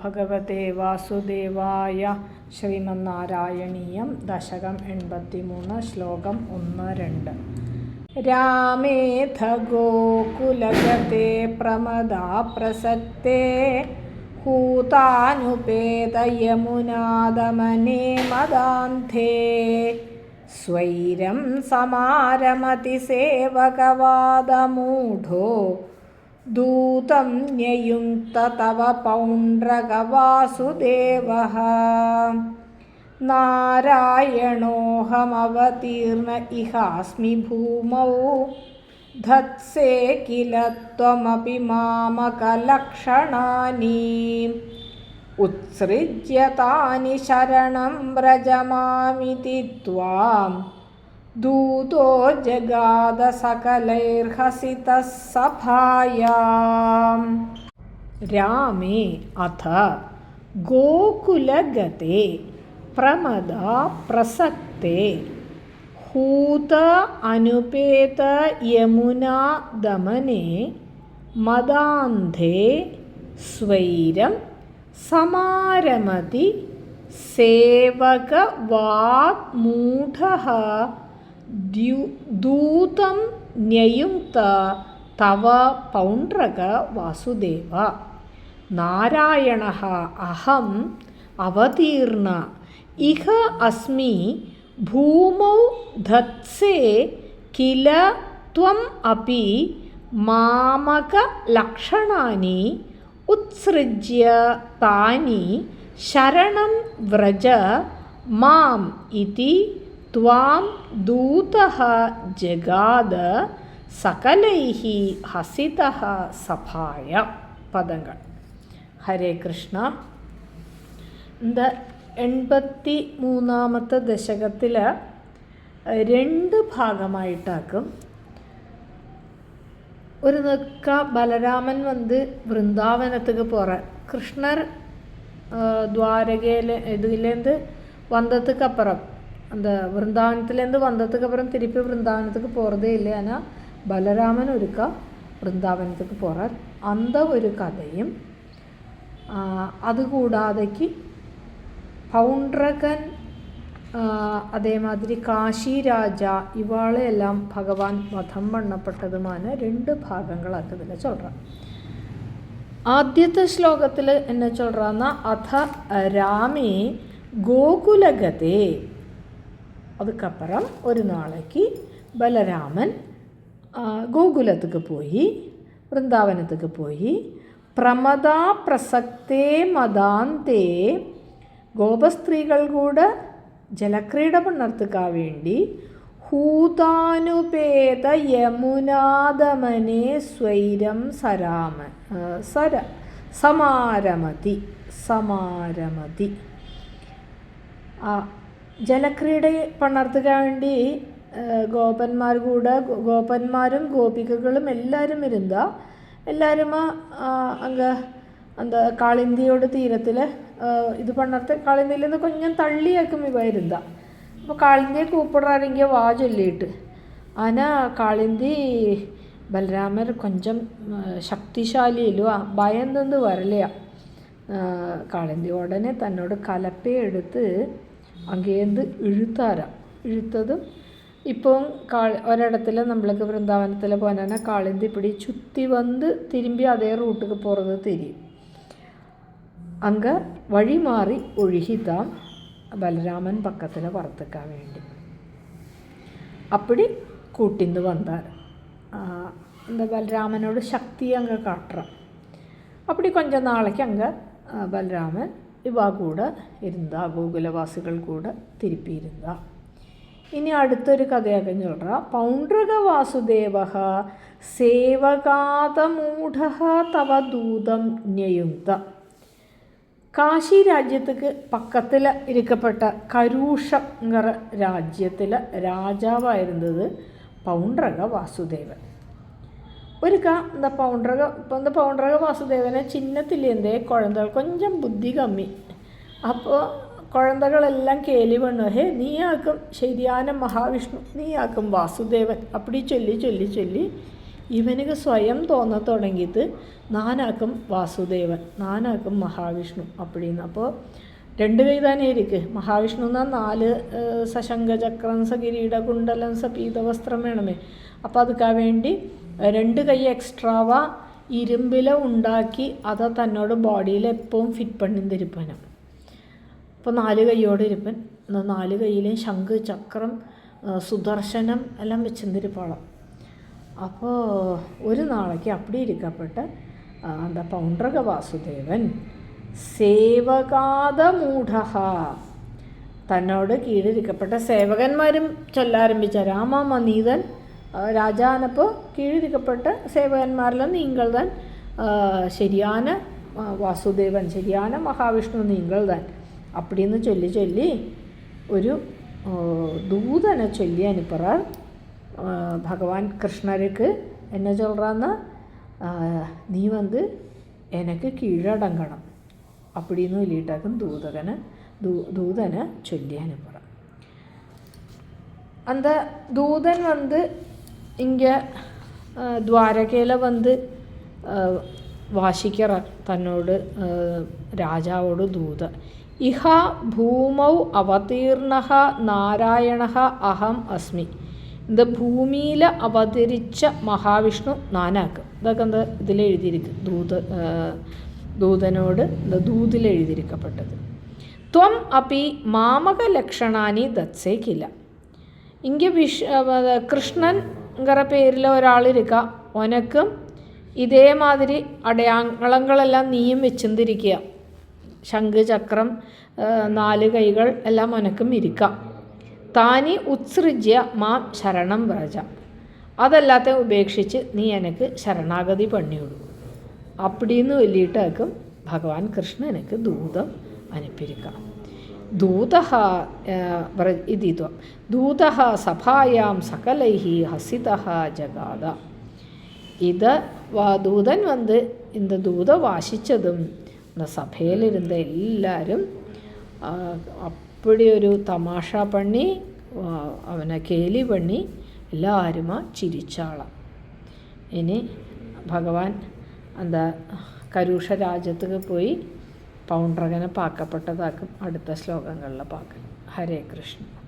ഭഗവതേ വാസുദേവായ ശ്രീമന്നാരായണീയം ദശകം എൺപത്തിമൂന്ന് ശ്ലോകം ഒന്ന് രണ്ട്. രാമേധ ഗോകുലഗത്തെ പ്രമദാ പ്രസക്തേ ഹൂതാനുപേതയമുനാദമനേ മദാന്ധേ. സ്വൈരം സമാരമതി സേവകവാദമൂഢോ दूतं न्ययुङ्क्त तव पौण्ड्रकवासुदेवः नारायणोऽहमवतीर्ण इहास्मि भूमौ धत्से किल त्वमपि मामकलक्षणानि उत्सृज्य तानि शरणं व्रजमामिति त्वाम् दूतो जगाद सकलैर्हसितः सभायां रामे अथ गोकुलगते प्रमदा प्रसक्ते हूत अनुपेत यमुना दमने मदान्धे स्वैरं समारमति सेवकवाग्मूढः द्यु दूतं न्ययुङ्क्त तव पौण्ड्रक वासुदेव नारायणः अहम् अवतीर्ण इह अस्मि भूमौ धत्से किल त्वम् अपि मामकलक्षणानि उत्सृज्य तानि शरणं व्रज माम् इति ത്വാം दूतः ജഗാദ സകലൈഹി ഹസിത സഭായ പദങ്ങൾ ഹരേ കൃഷ്ണ. എന്താ എൺപത്തി മൂന്നാമത്തെ ദശകത്തിൽ രണ്ട് ഭാഗമായിട്ടാക്കും. ഒരു നിക്ക ബലരാമൻ വന്ന് വൃന്ദാവനത്തേക്ക് പോറ. കൃഷ്ണർ ദ്വാരകയിലെ ഇതിലേന്ത് വന്നതുക്കപ്പുറം அந்த விருந்தாவனத்துலேருந்து வந்ததுக்கு அப்புறம் திருப்பி விருந்தாவனத்துக்கு போகிறதே இல்லை ஆனால் பலராமன் ஒருக்கா വൃന്ദാവനത്തേക്ക് പോറാർ അന്ത ഒരു കഥയും അതുകൂടാതേക്ക് പൗണ്ട്രകൻ അതേമാതിരി കാശി രാജ ഇവാളെല്ലാം ഭഗവാൻ വധം പണ്ണപ്പെട്ടതുമാണ് രണ്ട് ഭാഗങ്ങളാക്കി ഇതിൽ ചൊല്ലുക ആദ്യത്തെ ശ്ലോകത്തിൽ എന്നെ ചൊല്ലുന്ന അഥ രാമേ ഗോകുലഗതേ അതുക്കപ്പുറം ഒരു നാളേക്ക് ബലരാമൻ ഗോകുലത്തേക്ക് പോയി വൃന്ദാവനത്തേക്ക് പോയി. പ്രമദാ പ്രസക്തേ മതാന്തേ ഗോപസ്ത്രീകൾ കൂടെ ജലക്രീഡ പണർത്തുക്കാ വേണ്ടി ഹൂതാനുപേത യമുനാദമനെ സ്വൈരം സരാമ സര സമാരമതി സമാരമതി. ജലക്രീഡ പണർത്തുക്കാൻ വേണ്ടി ഗോപന്മാർ കൂടെ ഗോപന്മാരും ഗോപികകളും എല്ലാവരും ഇരുന്ന എല്ലാവരും അങ്ങ அந்த കാളിന്തിയോട് തീരത്തിൽ ഇത് പണ്ണർത്ത് കാളിന്തിയിൽ നിന്ന് കൊഞ്ഞം തള്ളിയാക്കും ഇവ ഇരുന്ന അപ്പോൾ കാളിന്തിയെ കൂപ്പിടാറെങ്കിൽ വാ ചൊല്ലിയിട്ട് ആന കാളിന്തി ബലരാമർ കൊഞ്ചം ശക്തിശാലിയിലുവാ ഭയം നിന്ന് വരലയാ കാളിന്തി ഉടനെ തന്നോട് കലപ്പയെടുത്ത് അങ്ങേന്ത് ഇഴുത്താര ഇഴുത്തത് ഇപ്പം കാ ഒരിടത്തിൽ നമ്മൾക്ക് വൃന്ദാവനത്തിൽ പോനാണ് കാളിന്തി ഇപ്പിടി ചുറ്റി വന്ന് തിരുമ്പി അതേ റൂട്ടിൽ പോகிறது തിരി. അങ്ങ് വഴി മാറി ഒഴുകിതാം ബലരാമൻ പക്കത്തിൽ പുറത്തേക്കാൻ വേണ്ടി. അപ്പടി കൂട്ടിന്ന് വന്നാൽ എന്താ ബലരാമനോട് ശക്തി അങ്ങ് കാട്ടണം. അപ്പടി കൊഞ്ച നാളേക്ക് അങ്ങ് ബലരാമൻ ഇവ കൂടെ ഇരുന്ന ഗോകുലവാസികൾ കൂടെ തിരുപ്പിയിരുന്ന. ഇനി അടുത്തൊരു കഥയൊക്കെ ചൊല്ലാം പൗണ്ഡ്രക വാസുദേവ സേവകാതമൂഢ തവ ദൂതം ന്യയുക്ത കാശി രാജ്യത്തേക്ക് പക്കത്തിൽ ഇരിക്കപ്പെട്ട കരൂഷങ്കർ രാജ്യത്തിലെ രാജാവായിരുന്നത് പൗണ്ഡ്രക വാസുദേവൻ. ഒരു കാ എന്താ പൗണ്ടറുക ഇപ്പം എന്താ പൗണ്ടറുക വാസുദേവനെ ചിഹ്നത്തിൽ കുഴന്തകൾ. കൊഞ്ചം ബുദ്ധി കമ്മി. അപ്പോൾ കുഴന്തകളെല്ലാം കേലി വണ്ണു ഹേ നീയാക്കും ശരിയാന മഹാവിഷ്ണു നീയാക്കും വാസുദേവൻ. അപ്പടി ചൊല്ലി ചൊല്ലി ചൊല്ലി ഇവനക്ക് സ്വയം തോന്ന തുടങ്ങിയത് നാനാക്കും വാസുദേവൻ നാനാക്കും മഹാവിഷ്ണു അപ്പടിന്ന്. അപ്പോൾ രണ്ട് കൈതാനേ ഇരിക്ക് മഹാവിഷ്ണു എന്നാൽ നാല് സശങ്കചക്രം സ കിരീട കുണ്ടലൻസ പീതവസ്ത്രം വേണമേ. അപ്പോൾ അതുക്കാ വേണ്ടി രണ്ട് കൈ എക്സ്ട്രാവ ഇരുമ്പില ഉണ്ടാക്കി അത് തന്നോട് ബോഡിയിൽ എപ്പോഴും ഫിറ്റ് പണിന്തിരിപ്പനം അപ്പോൾ നാല് കൈയോടെ ഇരിപ്പൻ. നാല് കൈയിലെയും ശംഖ് ചക്രം സുദർശനം എല്ലാം വെച്ചിരുന്നിരിപ്പാളാം അപ്പോൾ ഒരു നാളേക്ക് അപ്പടി ഇരിക്കപ്പെട്ട് എന്താ പൗണ്ഡ്രക വാസുദേവൻ സേവകാതമൂഢ തന്നോട് കീഴിരിക്കപ്പെട്ട സേവകന്മാരും ചൊല്ലാരംഭിച്ച രാമമനീതൻ രാജാനപ്പോൾ കീഴിരിക്കപ്പെട്ട സേവകന്മാരിൽ നിങ്ങൾ താൻ ശരിയാന വാസുദേവൻ ശരിയാന മഹാവിഷ്ണു നിങ്ങൾ താൻ അപ്പടിന്ന് ചൊല്ലി ചൊല്ലി ഒരു ദൂതനെ ചൊല്ലി അനുപ്പറ ഭഗവാൻ കൃഷ്ണർക്ക് എന്നെ சொல்கிறான்னா നീ വന്ന് എനിക്ക് കീഴടങ്ങണം. അപ്പടിന്ന് വലിയിട്ടാക്കും ദൂതകന് ദൂ ദൂതനെ ചൊല്ലി അനുപ്പറ அந்த ദൂതൻ വന്ന് இங்கே ദ്വാരകയിൽ വന്ന് വാശിക്കറ തന്നോട് രാജാവോട് ദൂത. ഇഹ ഭൂമൗ അവതീർണ നാരായണ അഹം അസ്മി. ഇത് ഭൂമിയിൽ അവതരിച്ച മഹാവിഷ്ണു നാനാക്ക്. ഇതൊക്കെ എന്ത് ഇതിലെഴുതിയിരിക്കും ദൂത ദൂതനോട് ഇത് ദൂതിലെഴുതിയിരിക്കപ്പെട്ടത് ത്വം അപ്പി മാമക ലക്ഷണാനി ദത്സേക്കില്ല. ഇങ്ക വിഷ് കൃഷ്ണൻ നിങ്ങളുടെ പേരിൽ ഒരാളിരിക്കുക ഒനക്കും ഇതേമാതിരി അടയാളങ്ങളെല്ലാം നീയും വെച്ചിന്തിരിക്കുക ശംഖ് ചക്രം നാല് കൈകൾ എല്ലാം ഒനക്കും ഇരിക്കാം. താനി ഉത്സൃജ്യ മാം ശരണം വ്രജ. അതല്ലാത്ത ഉപേക്ഷിച്ച് നീ എനിക്ക് ശരണാഗതി പണിയോടു അപ്പടിന്ന് വലിയിട്ടേക്കും ഭഗവാൻ കൃഷ്ണൻ എനിക്ക് ദൂതം അനുപ്പിരിക്കാം. ദൂതഹ व्र इति ദൂതഹ दूतः सभायां सकलैः हसितः जगाद വാ ദൂതൻ വന്ന് ഇന്ന് ദൂത വാശിച്ചതും സഭയിലിരുന്ന എല്ലാവരും അപ്പടി ഒരു തമാഷ പണി അവനെ കേലി പണി എല്ലാവരും ചിരിച്ചാളാം. ഇനി ഭഗവാൻ എന്താ കരൂഷ രാജ്യത്തേക്ക് പോയി പൗണ്ഡ്രകനെ പാക്കപ്പെട്ടതാക്കും അടുത്ത ശ്ലോകങ്ങളിലെ പാക്ക്. ഹരേ കൃഷ്ണ.